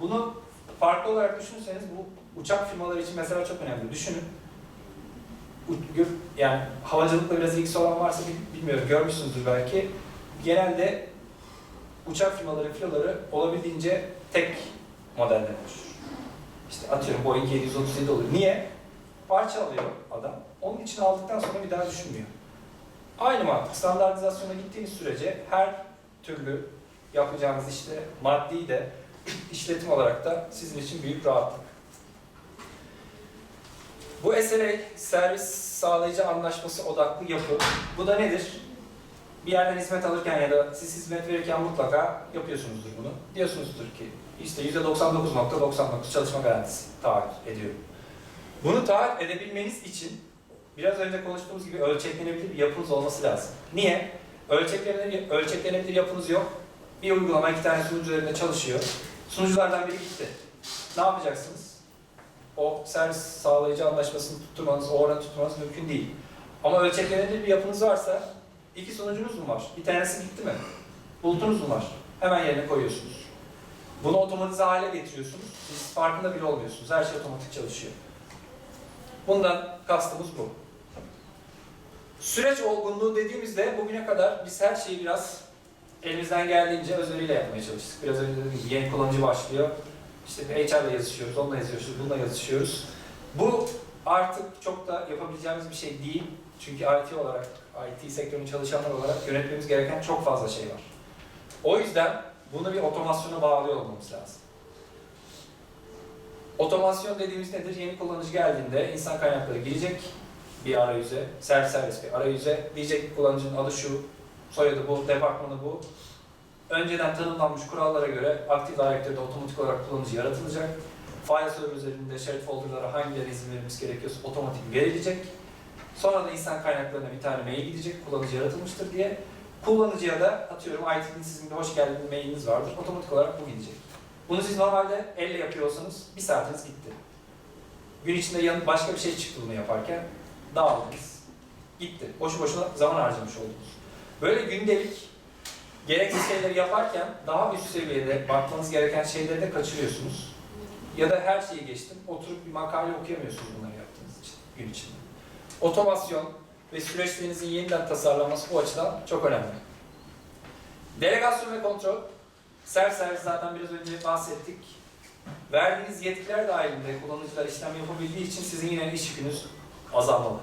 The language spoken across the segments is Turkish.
Bunu farklı olarak düşünürseniz bu uçak firmaları için mesela çok önemli. Düşünün. Yani havacılıkla biraz ilgisi olan varsa bil- bilmiyorum görmüşsünüzdür belki. Genelde uçak firmaları filoları olabildiğince tek modelden oluşur. İşte atıyorum Boeing 737 oluyor. Niye? Parça alıyor adam. Onun için aldıktan sonra bir daha düşünmüyor. Aynı mantık. Standartizasyona gittiğiniz sürece her türlü yapacağınız işte maddi de işletim olarak da sizin için büyük rahatlık. Bu SLA, servis sağlayıcı anlaşması odaklı yapı. Bu da nedir? Bir yerden hizmet alırken ya da siz hizmet verirken mutlaka yapıyorsunuzdur bunu. Diyorsunuzdur ki işte %99.99 çalışma garantisi taahhüt ediyorum. Bunu taahhüt edebilmeniz için biraz önce konuştuğumuz gibi ölçeklenebilir bir yapınız olması lazım. Niye? Ölçeklenebilir, ölçeklenebilir yapınız yok. Bir uygulama iki tane sunucu üzerinde çalışıyor. Sunuculardan biri gitti. Ne yapacaksınız? O servis sağlayıcı anlaşmasını tutturmanız, o oranı tutturmanız mümkün değil. Ama ölçeklenebilir bir yapınız varsa iki sunucunuz mu var? Bir tanesi gitti mi? Bulutunuz mu var? Hemen yerine koyuyorsunuz. Bunu otomatize hale getiriyorsunuz. Siz farkında bile olmuyorsunuz. Her şey otomatik çalışıyor. Bundan kastımız bu. Süreç olgunluğu dediğimizde bugüne kadar biz her şeyi biraz elimizden geldiğince özveriyle yapmaya çalıştık. Biraz önce dediğim gibi yeni kullanıcı başlıyor. İşte bir HR ile yazışıyoruz, onunla yazışıyoruz, bununla yazışıyoruz. Bu artık çok da yapabileceğimiz bir şey değil. Çünkü IT olarak, IT sektörünün çalışanlar olarak yönetmemiz gereken çok fazla şey var. O yüzden bunu bir otomasyona bağlıyor olmamız lazım. Otomasyon dediğimiz nedir? Yeni kullanıcı geldiğinde insan kaynakları girecek bir arayüze, servis servis bir arayüze. Diyecek ki kullanıcının adı şu, soyadı bu, departmanı bu. Önceden tanımlanmış kurallara göre Active Directory'de otomatik olarak kullanıcı yaratılacak. File server üzerinde shared folder'lara hangileri izin verilmesi gerekiyorsa otomatik verilecek. Sonra da insan kaynaklarına bir tane mail gidecek, kullanıcı yaratılmıştır diye. Kullanıcıya da atıyorum IT'nin sizin de hoş geldin mailiniz vardır. Otomatik olarak bu gidecek. Bunu siz normalde elle yapıyorsanız bir saatiniz gitti. Gün içinde yan başka bir şey çıktı bunu yaparken dağıldınız. Gitti. Boşu boşuna zaman harcamış oldunuz. Böyle gündelik gereksiz şeyleri yaparken daha üst seviyede bakmanız gereken şeyleri de kaçırıyorsunuz. Ya da her şeyi geçtim. Oturup bir makale okuyamıyorsunuz bunları yaptığınız için gün içinde. Otomasyon ve süreçlerinizin yeniden tasarlanması bu açıdan çok önemli. Delegasyon ve kontrol. Self servis zaten biraz önce bahsettik. Verdiğiniz yetkiler dahilinde kullanıcılar işlem yapabildiği için sizin yine iş yükünüz azalmalı.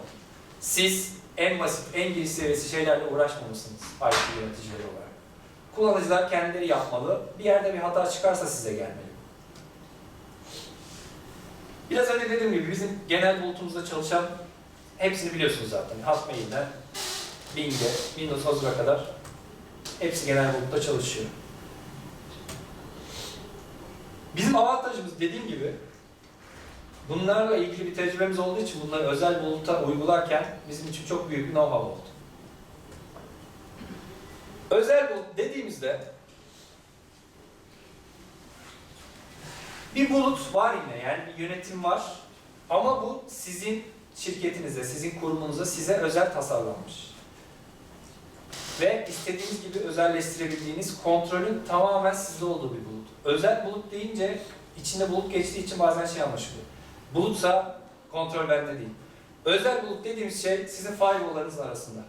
Siz en basit, en giriş seviyesi şeylerle uğraşmamalısınız IT yöneticileri olarak. Kullanıcılar kendileri yapmalı. Bir yerde bir hata çıkarsa size gelmeli. Biraz önce dediğim gibi bizim genel bulutumuzda çalışan hepsini biliyorsunuz zaten. Hotmail'den Bing'e, Windows Azure'a kadar hepsi genel bulutta çalışıyor. Bizim avantajımız dediğim gibi bunlarla ilgili bir tecrübemiz olduğu için bunları özel buluta uygularken bizim için çok büyük bir know-how oldu. Özel bulut dediğimizde bir bulut var yine yani bir yönetim var ama bu sizin şirketinize, sizin kurumunuza size özel tasarlanmış. Ve istediğiniz gibi özelleştirebildiğiniz kontrolün tamamen sizde olduğu bir bulut. Özel bulut deyince içinde bulut geçtiği için bazen şey anlaşılıyor. Bulutsa kontrol bende değil. Özel bulut dediğimiz şey sizin firewall'larınız arasında.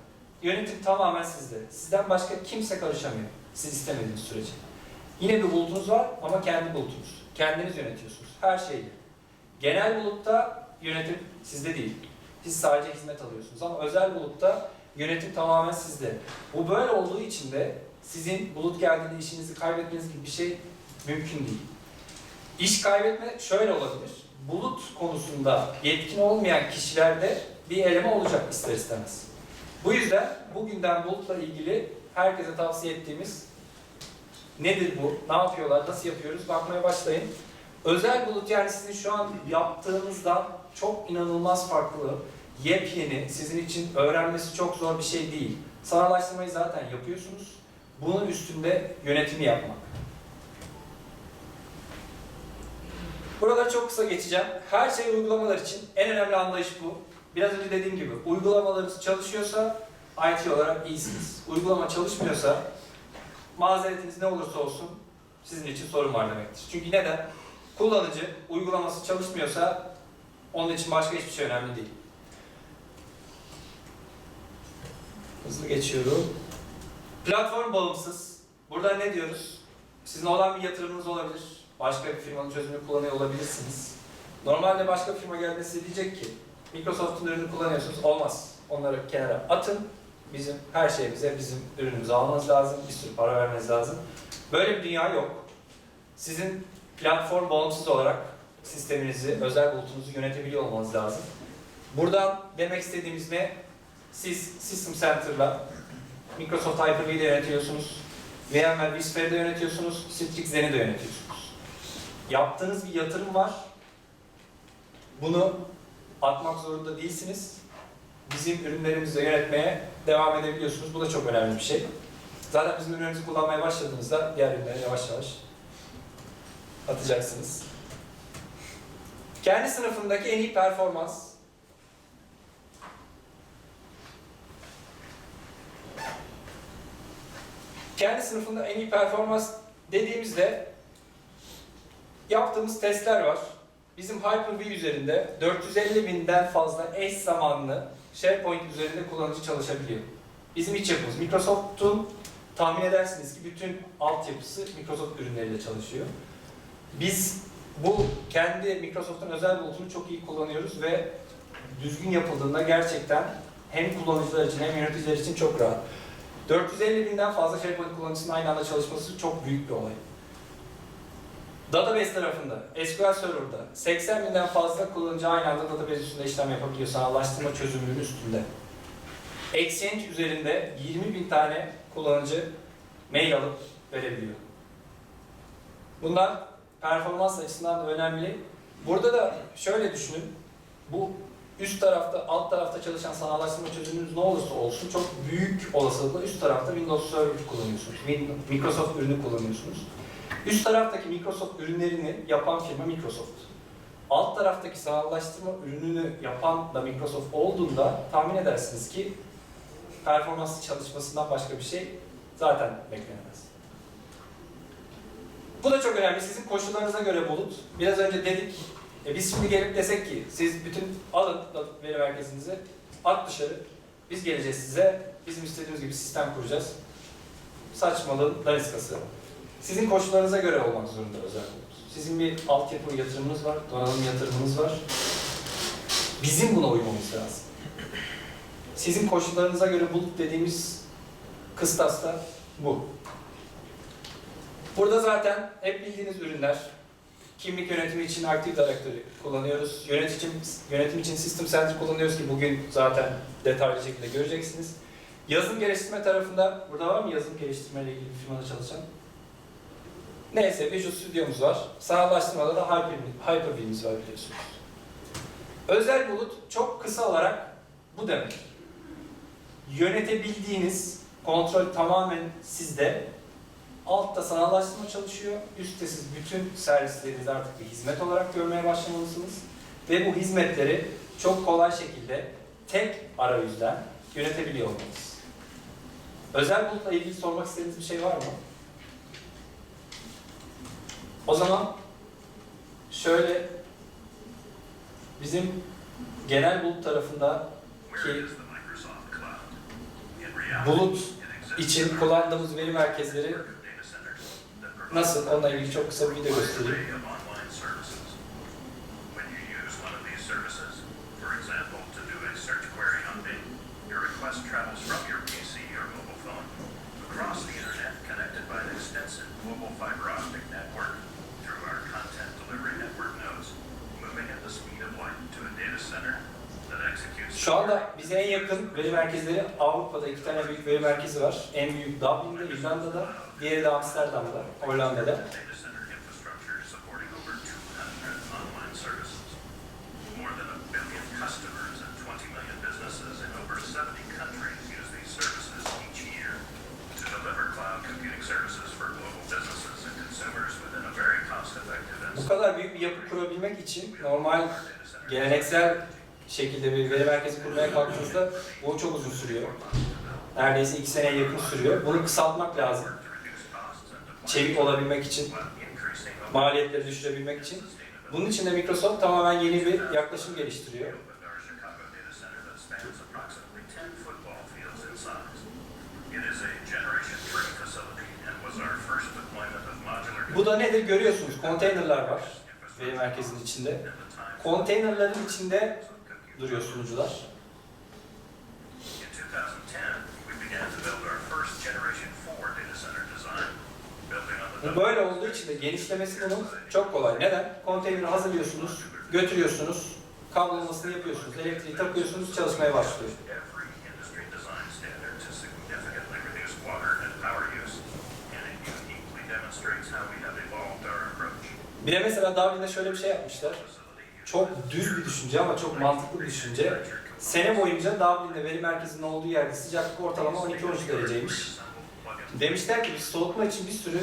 Yönetim tamamen sizde. Sizden başka kimse karışamıyor. Siz istemediğiniz sürece. Yine bir bulutunuz var ama kendi bulutunuz. Kendiniz yönetiyorsunuz. Her şeyi. Genel bulutta yönetim sizde değil. Siz sadece hizmet alıyorsunuz ama özel bulutta yönetim tamamen sizde. Bu böyle olduğu için de sizin bulut geldiğinde işinizi kaybetmeniz gibi bir şey mümkün değil. İş kaybetme şöyle olabilir. Bulut konusunda yetkin olmayan kişilerde bir eleme olacak ister istemez. Bu yüzden bugünden bulutla ilgili herkese tavsiye ettiğimiz nedir bu, ne yapıyorlar, nasıl yapıyoruz bakmaya başlayın. Özel bulut yani sizin şu an yaptığınızdan çok inanılmaz farklı, yepyeni, sizin için öğrenmesi çok zor bir şey değil. Sanallaştırmayı zaten yapıyorsunuz. Bunun üstünde yönetimi yapmak. Buraları çok kısa geçeceğim. Her şey uygulamalar için en önemli anlayış bu. Biraz önce dediğim gibi uygulamalarınız çalışıyorsa IT olarak iyisiniz. Uygulama çalışmıyorsa mazeretiniz ne olursa olsun sizin için sorun var demektir. Çünkü neden? Kullanıcı uygulaması çalışmıyorsa onun için başka hiçbir şey önemli değil. Hızlı geçiyorum. Platform bağımsız. Burada ne diyoruz? Sizin olan bir yatırımınız olabilir. Başka bir firmanın çözümünü kullanıyor olabilirsiniz. Normalde başka bir firma size diyecek ki Microsoft'un ürünü kullanıyorsunuz. Olmaz. Onları kenara atın. Bizim her şeyimize bizim ürünümüzü almanız lazım. Bir sürü para vermeniz lazım. Böyle bir dünya yok. Sizin platform bağımsız olarak sisteminizi, özel bulutunuzu yönetebiliyor olmanız lazım. Buradan demek istediğimiz ne? Siz System Center'la Microsoft Hyper-V'yi de yönetiyorsunuz. VMware vSphere'i de yönetiyorsunuz. Citrix Zen'i de yönetiyorsunuz. Yaptığınız bir yatırım var. Bunu atmak zorunda değilsiniz. Bizim ürünlerimizi yönetmeye devam edebiliyorsunuz. Bu da çok önemli bir şey. Zaten bizim ürünlerimizi kullanmaya başladığınızda diğer ürünleri yavaş yavaş atacaksınız. Kendi sınıfındaki en iyi performans kendi sınıfında en iyi performans dediğimizde yaptığımız testler var. Bizim Hyper-V üzerinde 450 binden fazla eş zamanlı SharePoint üzerinde kullanıcı çalışabiliyor. Bizim iç yapımız. Microsoft'un tahmin edersiniz ki bütün altyapısı Microsoft ürünleriyle çalışıyor. Biz bu kendi Microsoft'un özel bulutunu çok iyi kullanıyoruz ve düzgün yapıldığında gerçekten hem kullanıcılar için hem yöneticiler için çok rahat. 450 binden fazla SharePoint kullanıcısının aynı anda çalışması çok büyük bir olay. Database tarafında, SQL Server'da 80 binden fazla kullanıcı aynı anda database üstünde işlem yapabiliyor sanallaştırma çözümünün üstünde. Exchange üzerinde 20 bin tane kullanıcı mail alıp verebiliyor. Bunlar performans açısından da önemli. Burada da şöyle düşünün. Bu üst tarafta, alt tarafta çalışan sanallaştırma çözümünüz ne olursa olsun çok büyük olasılıkla üst tarafta Windows Server kullanıyorsunuz. Microsoft ürünü kullanıyorsunuz. Üst taraftaki Microsoft ürünlerini yapan firma Microsoft. Alt taraftaki sanallaştırma ürününü yapan da Microsoft olduğunda tahmin edersiniz ki performanslı çalışmasından başka bir şey zaten beklenemez. Bu da çok önemli. Sizin koşullarınıza göre bulut. Biraz önce dedik, e biz şimdi gelip desek ki siz bütün alın veri merkezinizi, at dışarı. Biz geleceğiz size, bizim istediğimiz gibi sistem kuracağız. Saçmalığın daniskası. Sizin koşullarınıza göre olmak zorunda özel. Sizin bir altyapı yatırımınız var, donanım yatırımınız var. Bizim buna uymamız lazım. Sizin koşullarınıza göre bulut dediğimiz kıstas da bu. Burada zaten hep bildiğiniz ürünler. Kimlik yönetimi için Active Directory kullanıyoruz. Yönetim, yönetim için System Center kullanıyoruz ki bugün zaten detaylı şekilde göreceksiniz. Yazılım geliştirme tarafında, burada var mı yazılım geliştirme ile ilgili firmada çalışan? Neyse Visual Studio'muz var. Sanallaştırmada da Hyper, Hyper-V'miz var biliyorsunuz. Özel bulut çok kısa olarak bu demek. Yönetebildiğiniz kontrol tamamen sizde. Altta sanallaştırma çalışıyor. Üstte siz bütün servislerinizi artık bir hizmet olarak görmeye başlamalısınız. Ve bu hizmetleri çok kolay şekilde tek arayüzden yönetebiliyor olmalısınız. Özel bulutla ilgili sormak istediğiniz bir şey var mı? O zaman şöyle bizim genel bulut tarafında ki bulut için kullandığımız veri merkezleri nasıl? Onunla ilgili çok kısa bir video göstereyim. travels bize en yakın veri merkezleri Avrupa'da iki tane büyük veri merkezi var. En büyük Dublin'de, İrlanda'da, diğeri de Amsterdam'da, Hollanda'da. data center infrastructure supporting over 200 online services. More than a billion customers and 20 million businesses in over 70 countries use these services each year to deliver cloud computing services for global businesses and consumers within a very cost-effective and Bu kadar büyük bir yapı kurabilmek için normal geleneksel şekilde bir veri merkezi kurmaya kalktığınızda bu çok uzun sürüyor. Neredeyse iki seneye yakın sürüyor. Bunu kısaltmak lazım. çevik olabilmek için, maliyetleri düşürebilmek için. Bunun için de Microsoft tamamen yeni bir yaklaşım geliştiriyor. We opened our Chicago data center that spans approximately 10 football fields in size. It is a Generation 3 facility and was our first deployment of modular Bu da nedir görüyorsunuz konteynerlar var veri merkezinin içinde. Konteynerların içinde. Duruyor sunucular. In 2010, we began to build our first Generation 4 data center design, building on the Bu böyle olduğu için de genişlemesi bunun çok kolay. Neden? Konteyneri hazırlıyorsunuz, götürüyorsunuz, kablolamasını yapıyorsunuz, elektriği takıyorsunuz, çalışmaya başlıyor. Bir de mesela Dublin'de şöyle bir şey yapmışlar. Çok düz bir düşünce ama çok mantıklı bir düşünce. Sene boyunca Dublin'de veri merkezinin olduğu yerde sıcaklık ortalama 12-13 dereceymiş. Demişler ki biz soğutma için bir sürü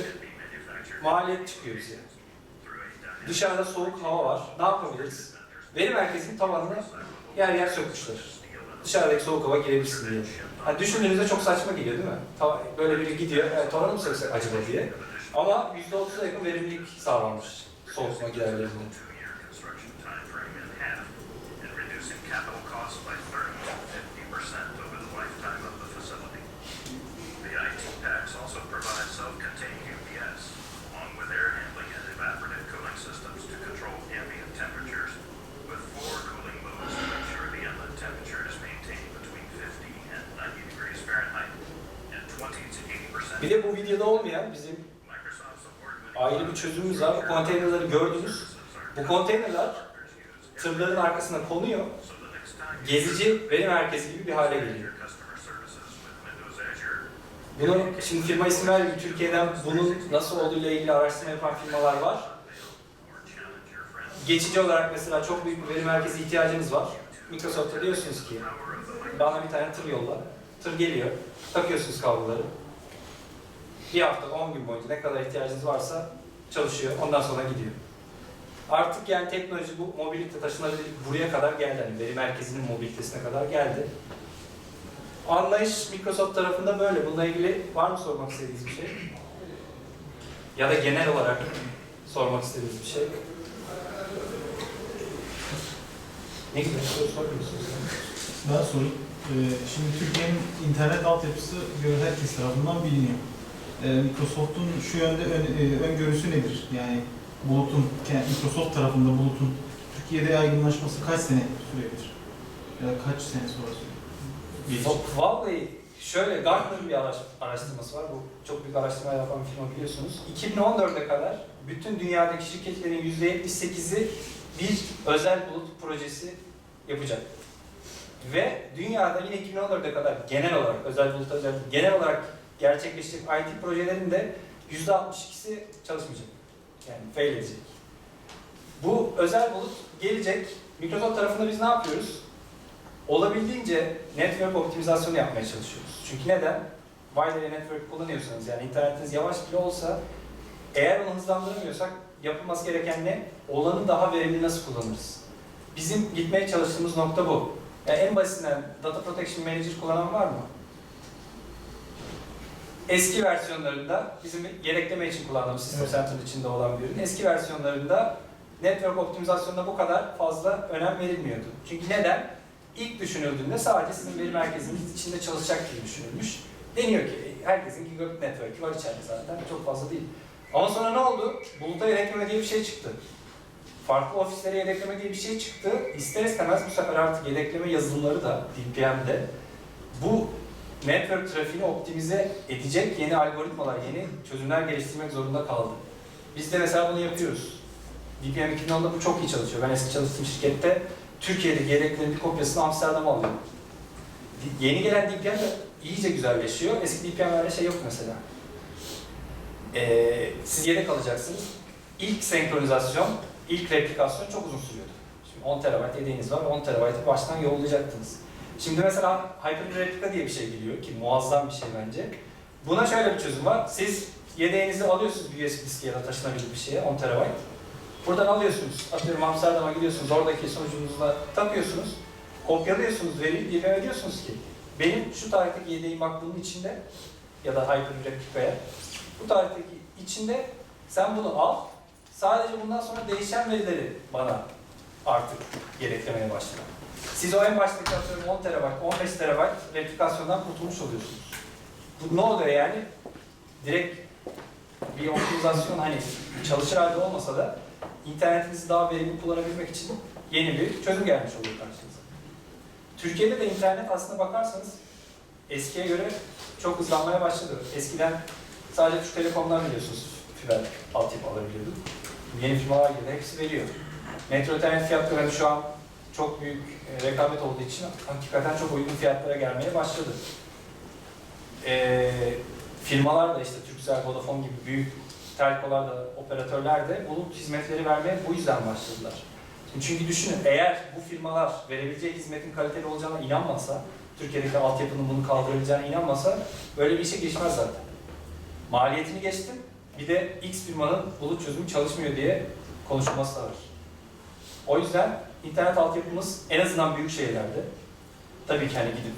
maliyet çıkıyor bize. Dışarıda soğuk hava var. Ne yapabiliriz? Veri merkezinin tavanını yer yer sökmüşler. Dışarıdaki soğuk hava girebilsin diye. Ha, düşündüğünüzde çok saçma geliyor değil mi? Tava- böyle biri gidiyor, e, tavanı mı söksek acaba diye. Ama %30'a yakın verimlilik sağlanmış soğutma giderlerinde. 80% Bir de bu videoda olmayan bizim ayrı bir çözümümüz var. Bu konteynerleri gördünüz. Bu konteynerler tırların arkasına konuyor. Gezici veri merkezi gibi bir hale geliyor. Bunu şimdi firma isim vermeyeyim. Türkiye'den bunun nasıl olduğuyla ilgili araştırma yapan firmalar var. Geçici olarak mesela çok büyük bir veri merkezi ihtiyacınız var. Microsoft'ta diyorsunuz ki bana bir tane tır yolla. Tır geliyor. Takıyorsunuz kabloları. Bir hafta, 10 gün boyunca ne kadar ihtiyacınız varsa çalışıyor. Ondan sonra gidiyor. Artık yani teknoloji bu mobilite taşınabilirlik buraya kadar geldi. Yani veri merkezinin mobilitesine kadar geldi. Anlayış Microsoft tarafında böyle. Bununla ilgili var mı sormak istediğiniz bir şey? Ya da genel olarak sormak istediğiniz bir şey? Ne gibi soru soruyorsunuz? Ben sorayım. Ee, şimdi Türkiye'nin internet altyapısı göre herkes tarafından biliniyor. Ee, Microsoft'un şu yönde ön, e, öngörüsü nedir? Yani bulutun, yani Microsoft tarafında bulutun Türkiye'de yaygınlaşması kaç sene sürebilir? Ya da kaç sene sonra sürebilir? Va- Vallahi şöyle Gartner'ın bir araş- araştırması var. Bu çok büyük araştırma yapan bir firma biliyorsunuz. 2014'e kadar bütün dünyadaki şirketlerin %78'i bir özel bulut projesi yapacak. Ve dünyada yine 2014'e kadar genel olarak özel bulut özel genel olarak gerçekleşecek IT projelerin de %62'si çalışmayacak. Yani fail edecek. Bu özel bulut gelecek. Microsoft tarafında biz ne yapıyoruz? olabildiğince network optimizasyonu yapmaya çalışıyoruz. Çünkü neden? Area network kullanıyorsanız yani internetiniz yavaş bile olsa eğer onu hızlandıramıyorsak yapılması gereken ne? Olanı daha verimli nasıl kullanırız? Bizim gitmeye çalıştığımız nokta bu. Yani en basitinden Data Protection Manager kullanan var mı? Eski versiyonlarında bizim yedekleme için kullandığımız System Evet. Center'ın içinde olan bir ürün. Eski versiyonlarında network optimizasyonuna bu kadar fazla önem verilmiyordu. Çünkü neden? İlk düşünüldüğünde sadece sizin veri merkeziniz içinde çalışacak gibi düşünülmüş. Deniyor ki herkesin gigabit network'i var içeride zaten çok fazla değil. Ama sonra ne oldu? Buluta yedekleme diye bir şey çıktı. Farklı ofislere yedekleme diye bir şey çıktı. İster istemez bu sefer artık yedekleme yazılımları da DPM'de bu network trafiğini optimize edecek yeni algoritmalar, yeni çözümler geliştirmek zorunda kaldı. Biz de mesela bunu yapıyoruz. DPM 2010'da bu çok iyi çalışıyor. Ben eski çalıştığım şirkette Türkiye'deki yedeklerin bir kopyasını Amsterdam'a alıyorum. Yeni gelen DPM de iyice güzelleşiyor. Eski DPM'lerde şey yok mesela. Ee, siz yedek alacaksınız. İlk senkronizasyon, ilk replikasyon çok uzun sürüyordu. Şimdi 10 TB yedeğiniz var, 10 TB'ı baştan yollayacaktınız. Şimdi mesela Hyper replika diye bir şey geliyor ki muazzam bir şey bence. Buna şöyle bir çözüm var. Siz yedeğinizi alıyorsunuz bir USB diski ya da taşınabilir bir şeye 10 TB. Buradan alıyorsunuz. Atıyorum Amsterdam'a gidiyorsunuz. Oradaki sunucunuzla takıyorsunuz. Kopyalıyorsunuz veriyi. DPM diyorsunuz ki benim şu tarihteki yedeğim bak bunun içinde ya da Hyper replikaya bu tarihteki içinde sen bunu al. Sadece bundan sonra değişen verileri bana artık gereklemeye başla. Siz o en baştaki atıyorum 10 terabayt, 15 terabayt replikasyondan kurtulmuş oluyorsunuz. Bu ne oluyor yani? Direkt bir optimizasyon hani çalışır halde olmasa da internetinizi daha verimli kullanabilmek için yeni bir çözüm gelmiş oluyor karşınıza. Türkiye'de de internet aslında bakarsanız eskiye göre çok hızlanmaya başladı. Eskiden sadece Türk Telekom'dan biliyorsunuz fiber altyapı alabiliyorduk. Yeni firmalar girdi, hepsi veriyor. Metro internet fiyatları şu an çok büyük e, rekabet olduğu için hakikaten çok uygun fiyatlara gelmeye başladı. Ee, firmalar da işte Turkcell, Vodafone gibi büyük telkolar da, operatörler de bulut hizmetleri vermeye bu yüzden başladılar. Çünkü düşünün eğer bu firmalar verebileceği hizmetin kaliteli olacağına inanmasa, Türkiye'deki altyapının bunu kaldırabileceğine inanmasa böyle bir işe girişmez zaten. Maliyetini geçtim, bir de X firmanın bulut çözümü çalışmıyor diye konuşulması da var. O yüzden internet altyapımız en azından büyük şehirlerde, tabii ki hani gidip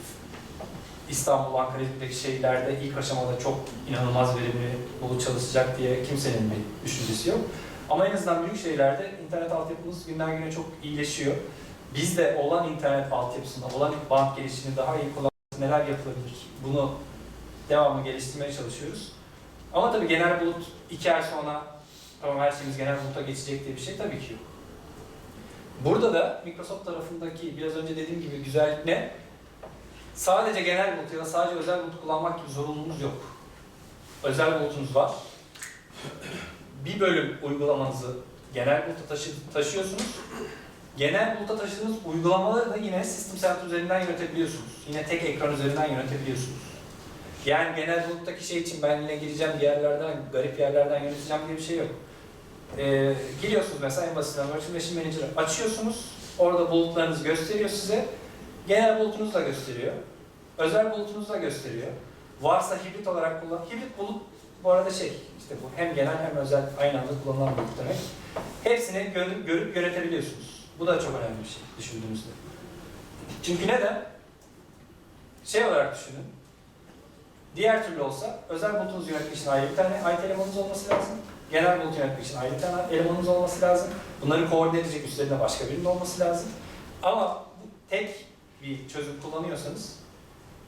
İstanbul, Ankara gibi şehirlerde ilk aşamada çok inanılmaz verimli bulut çalışacak diye kimsenin bir düşüncesi yok. Ama en azından büyük şehirlerde internet altyapımız günden güne çok iyileşiyor. Biz de olan internet altyapısında, olan band gelişini daha iyi kullanmak neler yapılabilir? Bunu devamlı geliştirmeye çalışıyoruz. Ama tabii genel bulut iki ay sonra tamam her şeyimiz genel buluta geçecek diye bir şey tabii ki yok. Burada da Microsoft tarafındaki biraz önce dediğim gibi güzellik ne? Sadece genel bulut ya da sadece özel bulut kullanmak gibi zorunluluğunuz yok. Özel bulutunuz var. Bir bölüm uygulamanızı genel buluta taşı- taşıyorsunuz. Genel buluta taşıdığınız uygulamaları da yine System Center üzerinden yönetebiliyorsunuz. Yine tek ekran üzerinden yönetebiliyorsunuz. Yani genel buluttaki şey için ben yine gireceğim bir yerlerden, garip yerlerden yöneteceğim diye bir şey yok. Ee, giriyorsunuz mesela en basitinden Virtual Machine Manager'ı açıyorsunuz. Orada bulutlarınızı gösteriyor size. Genel bulutunuzu da gösteriyor. Özel bulutunuzu da gösteriyor. Varsa hibrit olarak kullan. Hibrit bulut bu arada şey, işte bu hem genel hem özel aynı anda kullanılan bulut demek. Hepsini görüp, görüp yönetebiliyorsunuz. Bu da çok önemli bir şey düşündüğünüzde. Çünkü neden? Şey olarak düşünün. Diğer türlü olsa özel bulutunuzu yönetmek için ayrı bir tane IT elemanınız olması lazım. Genel bulut yönetmek için ayrı tane elemanınız olması lazım. Bunları koordine edecek üstlerinde başka birinin olması lazım. Ama bu tek bir çözüm kullanıyorsanız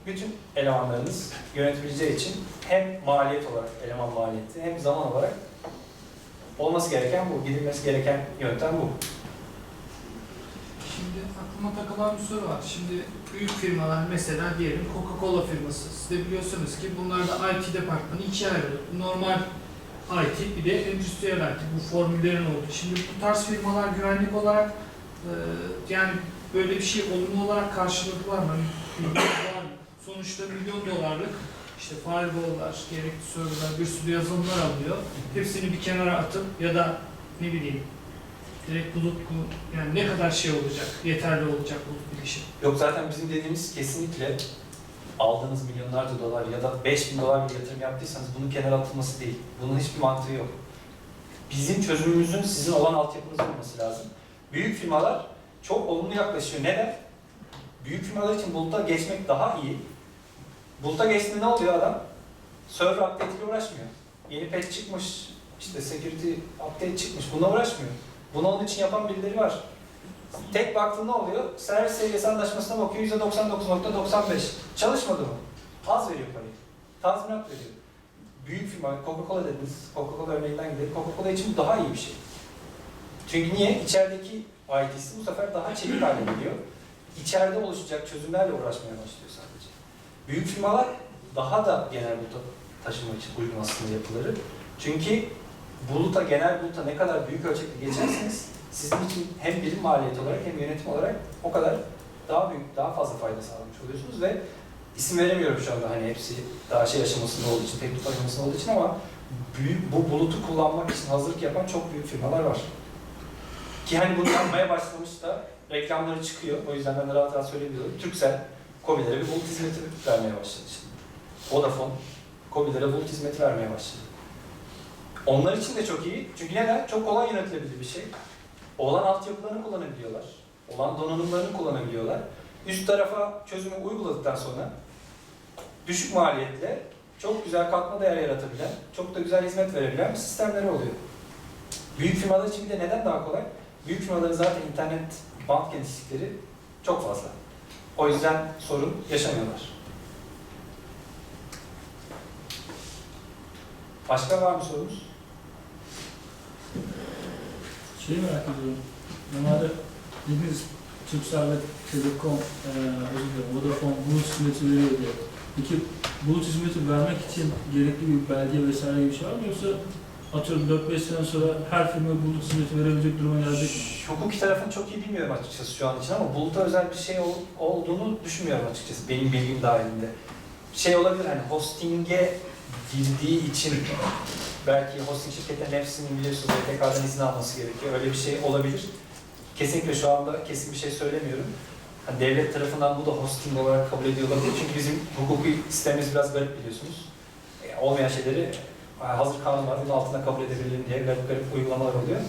bütün elemanlarınız yönetebileceği için hem maliyet olarak, eleman maliyeti hem zaman olarak olması gereken bu, gidilmesi gereken yöntem bu. Şimdi aklıma takılan bir soru var. Şimdi büyük firmalar mesela diyelim Coca-Cola firması. Siz de biliyorsunuz ki bunlarda IT departmanı ikiye ayrılır. Normal IT bir de endüstriyel IT. Bu formüllerin olduğu. Şimdi bu tarz firmalar güvenlik olarak e, yani böyle bir şey olumlu olarak karşıladılar mı? Mı? Sonuçta milyon dolarlık işte firewall'lar, gerekli serverlar, bir sürü yazılımlar alıyor. Hepsini bir kenara atıp ya da ne bileyim direkt bulut bu- yani ne kadar şey olacak, yeterli olacak bulut bilişim. Yok zaten bizim dediğimiz kesinlikle aldığınız milyonlarca dolar ya da 5000 dolar bir yatırım yaptıysanız bunun kenara atılması değil. Bunun hiçbir mantığı yok. Bizim çözümümüzün sizin olan altyapınız olması lazım. Büyük firmalar çok olumlu yaklaşıyor. Neden? Büyük firmalar için buluta geçmek daha iyi. Buluta geçtiğinde ne oluyor adam? Server update ile uğraşmıyor. Yeni patch çıkmış, işte security update çıkmış. Bununla uğraşmıyor. Bunu onun için yapan birileri var. Tek baktığında oluyor? Servis seviyesi anlaşmasına bakıyor %99.95. Çalışmadı mı? Az veriyor parayı. Tazminat veriyor. Büyük firma, Coca-Cola dediniz. Coca-Cola örneğinden gidelim. Coca-Cola için daha iyi bir şey. Çünkü niye? İçerideki IT'si bu sefer daha çevik hale geliyor. İçeride oluşacak çözümlerle uğraşmaya başlıyor sadece. Büyük firmalar daha da genel buluta taşımak için uygun aslında yapıları. Çünkü buluta, genel buluta ne kadar büyük ölçekte geçerseniz sizin için hem birim maliyet olarak hem yönetim olarak o kadar daha büyük, daha fazla fayda sağlamış oluyorsunuz ve isim veremiyorum şu anda hani hepsi daha şey aşamasında olduğu için, teklif aşamasında olduğu için ama büyük, bu bulutu kullanmak için hazırlık yapan çok büyük firmalar var. Ki hani bunu yapmaya başlamış da reklamları çıkıyor. O yüzden ben de rahat rahat söyleyebiliyorum. Turkcell, COBİ'lere bir bulut hizmeti vermeye başladı şimdi. Vodafone, COBİ'lere bulut hizmeti vermeye başladı. Onlar için de çok iyi. Çünkü neden? Çok kolay yönetilebilir bir şey. Olan altyapılarını kullanabiliyorlar. Olan donanımlarını kullanabiliyorlar. Üst tarafa çözümü uyguladıktan sonra düşük maliyetle çok güzel katma değer yaratabilen, çok da güzel hizmet verebilen sistemleri oluyor. Büyük firmalar için de neden daha kolay? Büyük firmaların zaten internet band genişlikleri çok fazla. O yüzden sorun yaşamıyorlar. Başka var mı sorunuz? Şeyi merak ediyorum. Normalde bildiğiniz Turkcell ve Telekom, eee özür dilerim, Vodafone bulut hizmeti veriyor diyor. Peki bulut hizmeti vermek için gerekli bir belge vesaire gibi bir şey var mı yoksa atıyorum 4-5 sene sonra her firma bulut hizmeti verebilecek duruma gelecek mi? Hukuki tarafını çok iyi bilmiyorum açıkçası şu an için ama buluta özel bir şey ol- olduğunu düşünmüyorum açıkçası benim bilgim dahilinde. Şey olabilir hani hosting'e girdiği için belki hosting şirketlerinin hepsinin biliyorsunuz BTK'dan izin alması gerekiyor. Öyle bir şey olabilir. Kesinlikle şu anda kesin bir şey söylemiyorum. Hani devlet tarafından bu da hosting olarak kabul ediyor olabilir. Çünkü bizim hukuki sistemimiz biraz garip biliyorsunuz. E, olmayan şeyleri hazır kanun var, bunun altında kabul edebilirim diye garip garip uygulamalar oluyor.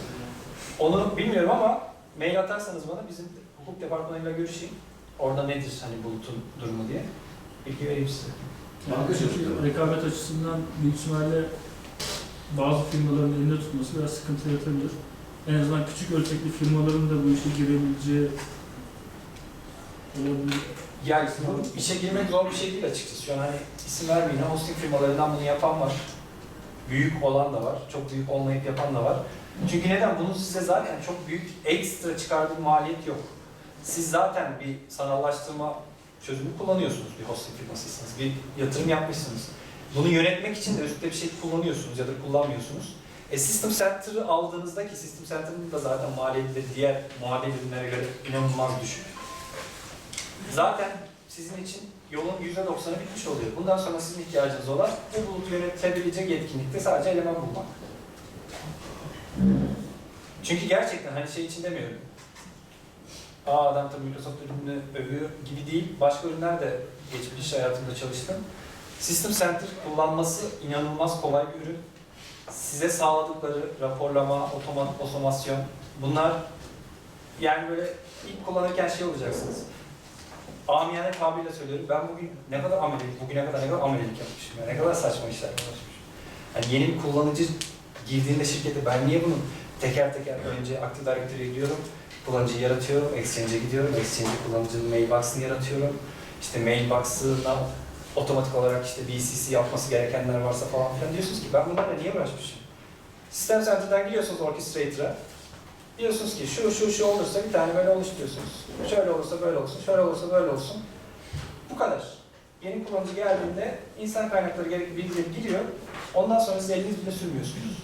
Onu bilmiyorum ama mail atarsanız bana bizim hukuk departmanıyla görüşeyim. Orada nedir hani bulutun durumu diye bilgi vereyim size. Çünkü rekabet açısından büyük ihtimalle bazı firmaların elinde tutması biraz sıkıntı yaratabilir. En azından küçük ölçekli firmaların da bu işe girebileceği olabilir. Yani bu işe girmek zor bir şey değil açıkçası. Şu an hani isim vermeyeyim ama hosting firmalarından bunu yapan var. Büyük olan da var. Çok büyük olmayıp yapan da var. Çünkü neden? Bunun size zaten çok büyük ekstra çıkardığı maliyet yok. Siz zaten bir sanallaştırma çözümü kullanıyorsunuz bir hosting firmasıysanız. Bir yatırım yapmışsınız. Bunu yönetmek için de üstte bir şey kullanıyorsunuz ya da kullanmıyorsunuz. E System Center'ı aldığınızda ki System Center'ın da zaten maliyetleri diğer muadil ürünlere göre inanılmaz düşük. Zaten sizin için yolun %90'ı bitmiş oluyor. Bundan sonra sizin ihtiyacınız olan bu bulutu yönetebilecek yetkinlikte sadece eleman bulmak. Çünkü gerçekten hani şey için demiyorum. Aa adam tabii Microsoft ürününü övüyor gibi değil. Başka ürünler de geçmiş hayatımda çalıştım. System Center kullanması inanılmaz kolay bir ürün. Size sağladıkları raporlama, otomat, otomasyon bunlar yani böyle ilk kullanırken şey olacaksınız. Amiyane tabirle söylüyorum. Ben bugün ne kadar amelelik, bugüne kadar ne kadar amelelik yapmışım ya. Ne kadar saçma işler yapmışım. Yani yeni bir kullanıcı girdiğinde şirkete ben niye bunu teker teker önce Active Directory'e gidiyorum, kullanıcıyı yaratıyorum, Exchange'e gidiyorum, Exchange'e kullanıcının mailbox'ını yaratıyorum. İşte mailbox'ına otomatik olarak işte BCC yapması gerekenler varsa falan filan diyorsunuz ki ben bunlarla niye uğraşmışım? System Center'dan giriyorsunuz Orchestrator'a. Diyorsunuz ki şu şu şu olursa bir tane böyle oluşturuyorsunuz. Şöyle olursa böyle olsun, şöyle olursa böyle olsun. Bu kadar. Yeni kullanıcı geldiğinde insan kaynakları gerekli bilgileri giriyor. Ondan sonra siz eliniz bile sürmüyorsunuz.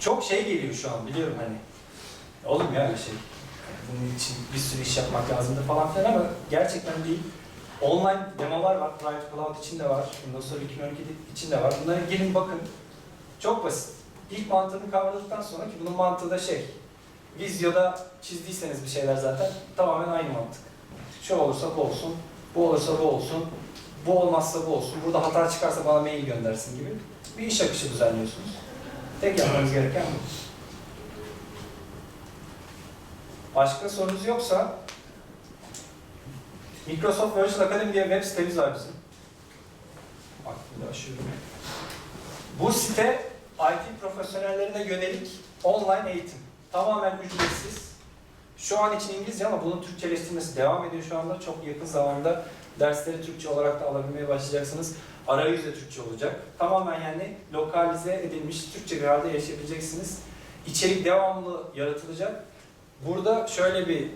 Çok şey geliyor şu an biliyorum hani. Olur mu ya öyle şey? Bunun için bir sürü iş yapmak lazımdı falan filan ama gerçekten değil. Online demolar var, Private Cloud için de var, Windows Server 2012 için de var. Bunlara girin bakın. Çok basit. İlk mantığını kavradıktan sonra ki bunun mantığı da şey, Vizyo'da çizdiyseniz bir şeyler zaten tamamen aynı mantık. Şu olursa bu olsun, bu olursa bu olsun, bu olmazsa bu olsun, burada hata çıkarsa bana mail göndersin gibi bir iş akışı düzenliyorsunuz. Tek yapmanız gereken bu. Başka sorunuz yoksa Microsoft Virtual Academy diye web sitemiz var bizim. De aşıyorum. Bu site IT profesyonellerine yönelik online eğitim. Tamamen ücretsiz. Şu an için İngilizce ama bunun Türkçeleştirmesi devam ediyor şu anda. Çok yakın zamanda dersleri Türkçe olarak da alabilmeye başlayacaksınız. Arayüz de Türkçe olacak. Tamamen yani lokalize edilmiş Türkçe bir halde yaşayabileceksiniz. İçerik devamlı yaratılacak. Burada şöyle bir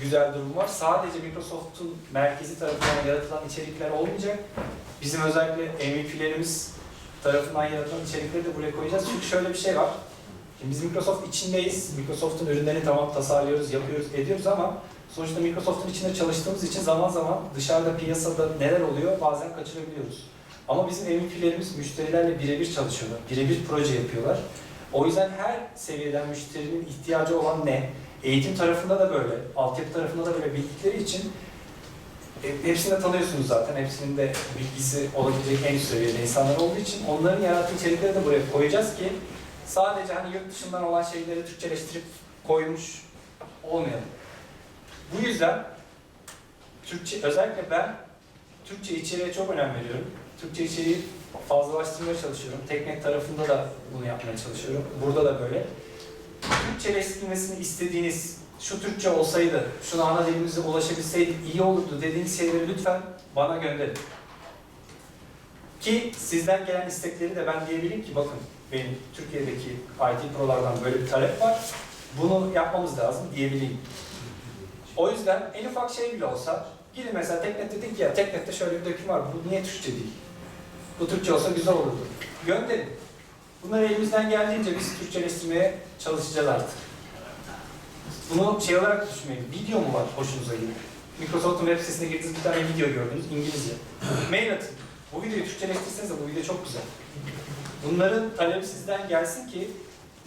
güzel durum var. Sadece Microsoft'un merkezi tarafından yaratılan içerikler olmayacak. Bizim özellikle MVP'lerimiz tarafından yaratılan içerikleri de buraya koyacağız. Çünkü şöyle bir şey var. Şimdi biz Microsoft içindeyiz. Microsoft'un ürünlerini tamam tasarlıyoruz, yapıyoruz, ediyoruz ama sonuçta Microsoft'un içinde çalıştığımız için zaman zaman dışarıda piyasada neler oluyor bazen kaçırabiliyoruz. Ama bizim MVP'lerimiz müşterilerle birebir çalışıyorlar. Birebir proje yapıyorlar. O yüzden her seviyeden müşterinin ihtiyacı olan ne? Eğitim tarafında da böyle, altyapı tarafında da böyle bildikleri için e, hepsini de tanıyorsunuz zaten. Hepsinin de bilgisi olabilecek en üst seviyede insanlar olduğu için onların yarattığı içerikleri de buraya koyacağız ki sadece hani yurt dışından olan şeyleri Türkçeleştirip koymuş olmayalım. Bu yüzden Türkçe, özellikle ben Türkçe içeriğe çok önem veriyorum. Türkçe içeriği fazlalaştırmaya çalışıyorum. Teknik tarafında da bunu yapmaya çalışıyorum. Burada da böyle. Türkçeleştirilmesini istediğiniz, şu Türkçe olsaydı, şunu ana dilimize ulaşabilseydik iyi olurdu dediğiniz şeyleri lütfen bana gönderin. Ki sizden gelen istekleri de ben diyebileyim ki bakın benim Türkiye'deki IT prolardan böyle bir talep var. Bunu yapmamız lazım diyebileyim. O yüzden en ufak şey bile olsa gidin mesela Teknet dedik ya Teknet'te şöyle bir döküm var. Bu niye Türkçe değil? Bu Türkçe olsa güzel olurdu. Gönderin. Bunları elimizden geldiğince biz Türkçeleştirmeye çalışacağız artık. Bunu şey olarak düşünmeyin. Video mu var hoşunuza giden? Microsoft'un web sitesine girdiğiniz bir tane video gördünüz İngilizce. Mail atın. Bu videoyu Türkçeleştirseniz de bu video çok güzel. Bunların talebi sizden gelsin ki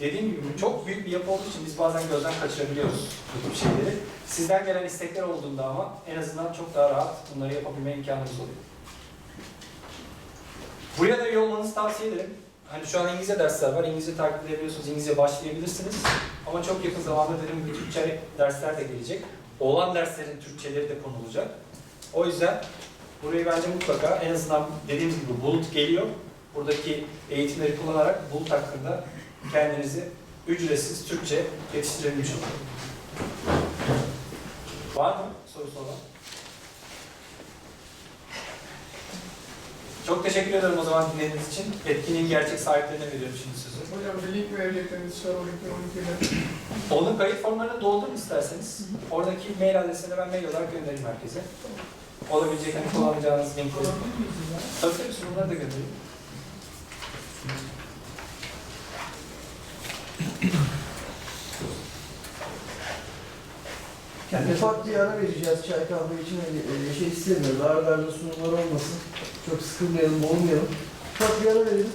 dediğim gibi çok büyük bir yapı olduğu için biz bazen gözden kaçırabiliyoruz bu tip şeyleri. Sizden gelen istekler olduğunda ama en azından çok daha rahat bunları yapabilme imkanımız oluyor. Buraya da üye olmanızı tavsiye ederim. Hani şu an İngilizce dersler var. İngilizce takip edebiliyorsunuz. İngilizce başlayabilirsiniz. Ama çok yakın zamanda dediğim gibi Türkçe dersler de gelecek. Olan derslerin Türkçeleri de konulacak. O yüzden burayı bence mutlaka en azından dediğimiz gibi bulut geliyor. Buradaki eğitimleri kullanarak bulut hakkında kendinizi ücretsiz Türkçe yetiştirebilmiş olun. Var mı sorusu olan? Çok teşekkür ederim o zaman dinlediğiniz için. Etkinliğin gerçek sahiplerine veriyorum şimdi sözü. Hocam bir link verecektiniz sonra 12 12'de. Onun kayıt formlarını doldurun isterseniz. Oradaki mail adresine ben mail olarak göndereyim herkese. Olabilecek hani kullanacağınız linkleri. Tabii tabii sunumları da göndereyim. Yani ufak bir ara vereceğiz çay kahve için hani e, şey istemiyoruz. Arda arda sunumlar olmasın. Çok sıkılmayalım, boğulmayalım. Ufak bir ara verelim.